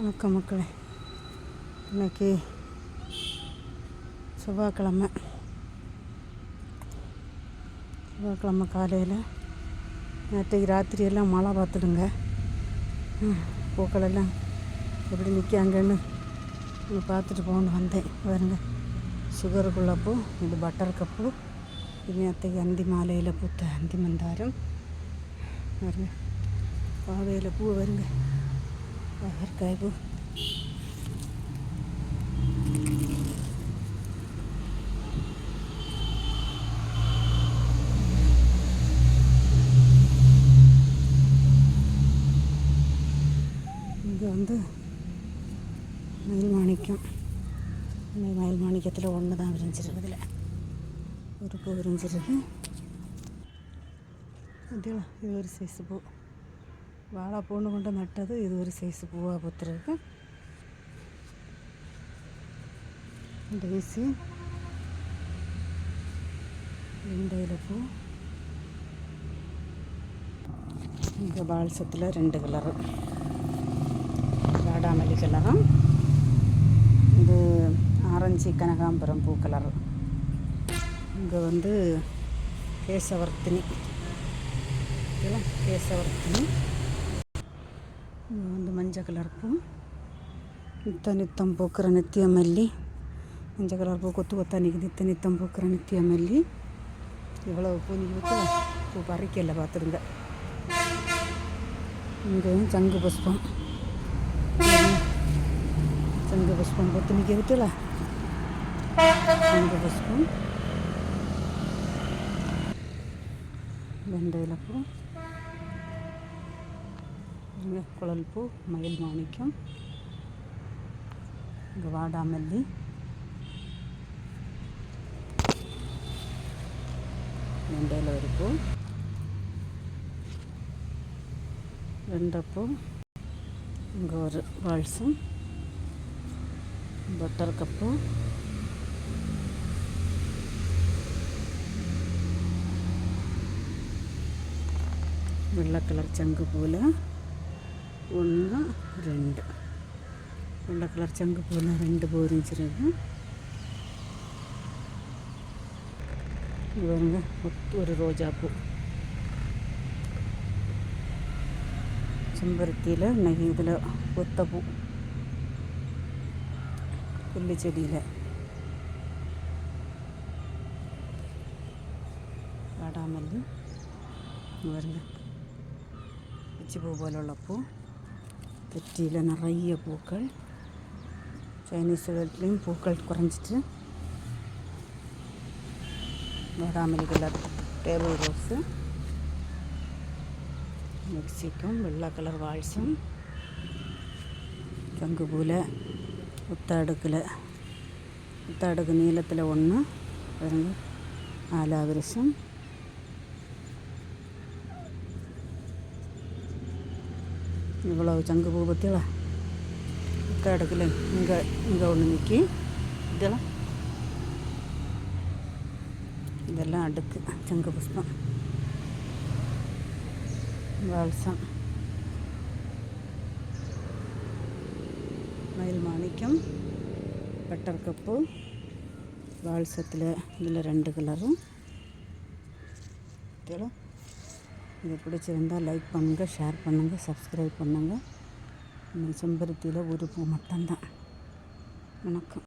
வணக்கம் மக்களே. இன்னைக்கு செவ்வாய்க்கிழமை. செவ்வாய்க்கிழமை காலையில் நேற்றைக்கு ராத்திரியெல்லாம் மழை பார்த்துடுங்க ம், பூக்களெல்லாம் எப்படி நிற்காங்கன்னு பார்த்துட்டு போகணும் வந்தேன். பாருங்க சுகருக்குள்ள பூ இது பட்டர் கப்பு இது நேற்றைக்கு அந்தி மாலையில் பூத்த அந்தி மந்தாரம். பாருங்க பாவையில் பூ வருங்க. аркайбу. ഇത് വന്ന് മയിൽ മാണിക്യം. മയിൽ മാണിക്യത്തിൽ ഒന്നതാം വരഞ്ചിരുന്നതിൽ ഒരു പൂ വരഞ്ചിരുന്നു ഇതിൽ ഇതൊരു സൈസ് പൂ. வாழைப்பூன்னு கொண்டு நட்டது. இது ஒரு சைஸ் பூவாக பூத்துருக்கு. டேசி வெண்டையில பூ இந்த பால்சத்தில் ரெண்டு கலரு வாடாமல்லி கலரும் இது ஆரஞ்சு கனகாம்பரம் பூ கலரு இங்கே வந்து கேசவர்த்தினி. இதெல்லாம் கேசவர்த்தினி. ಒಂದು ಮಂಜ ಕಲರ್ ಪೂ ಇತ್ತನಿ ತಂಪೋಕರ ನಿತ್ಯಮಲ್ಲಿ ಮಂಜ ಕಲರ್ ಪೂ ಕೊತ್ತು ಗೊತ್ತಾನಿಗೆ ತಂಪುಕರ ತಂಪೋಕರ ನಿತ್ಯಮಲ್ಲಿ ಇವಳ ಪೂ ನಿಗಿಬಿಟ್ಟು ಪೂ ಬಾರಿಕೆಲ್ಲ ಬಾತ್ರಿಂದ. ಹಿಂಗೆ ಚಂಗು ಪುಷ್ಪ ಚಂಗು ಪುಷ್ಪ ಗೊತ್ತು ನಿಗಿಬಿಟ್ಟಿಲ್ಲ ಚಂಗು ಪುಷ್ಪ ಇಲ್ಲ ಪೂ குழல் பூ மயில் மாணிக்கம் இங்கே வாடாமல்லி. வெண்டையில் ஒரு பூ. வெண்டைப்பூ இங்கே ஒரு பால்சம் பட்டர் கப்பு வெள்ளை கலர் சங்கு பூவில். ஒன்று ரெண்டு வெள்ளை கலர் சங்கு பூவில் ரெண்டு பூ இருந்துச்சிருக்கு இவங்க ஒரு ரோஜா பூ செம்பருத்தியில் இன்னைக்கு இதில் ஒத்த பூ புல்லு செடியில் வாடாமல்லி இங்க பாருங்க பிச்சி பூ തെറ്റിയിൽ നിറയെ പൂക്കൾ. ചൈനീസ് വീട്ടിലും പൂക്കൾ കുറഞ്ഞിട്ട് ബോഡാമലി കളർ ടേബിൾ റോസ് മെക്സിക്കും വെള്ള കളർ വാഴ്സും ചങ്കുപൂല ഉത്താടുക്കൽ ഉത്താടുക്ക് നീലത്തിലെ ഒന്ന് അതിന് ആലാവൃശം இவ்வளோ சங்கு பூ பற்றியலாம் ஒத்த அடுக்கில் இங்கே இங்கே ஒன்று நிற்கி இதெல்லாம் இதெல்லாம் அடுக்கு சங்கு புஷ்பம். வால்சம். மயில் மாணிக்கம் பட்டர் கப்பு வால்சத்தில் இதில் ரெண்டு கலரும் இதெல்லாம் இது பிடிச்சிருந்தால் லைக் பண்ணுங்கள் ஷேர் பண்ணுங்கள் சப்ஸ்கிரைப் பண்ணுங்கள் இந்த செம்பருத்தியில் ஒரு பூ மட்டும்தான். வணக்கம்.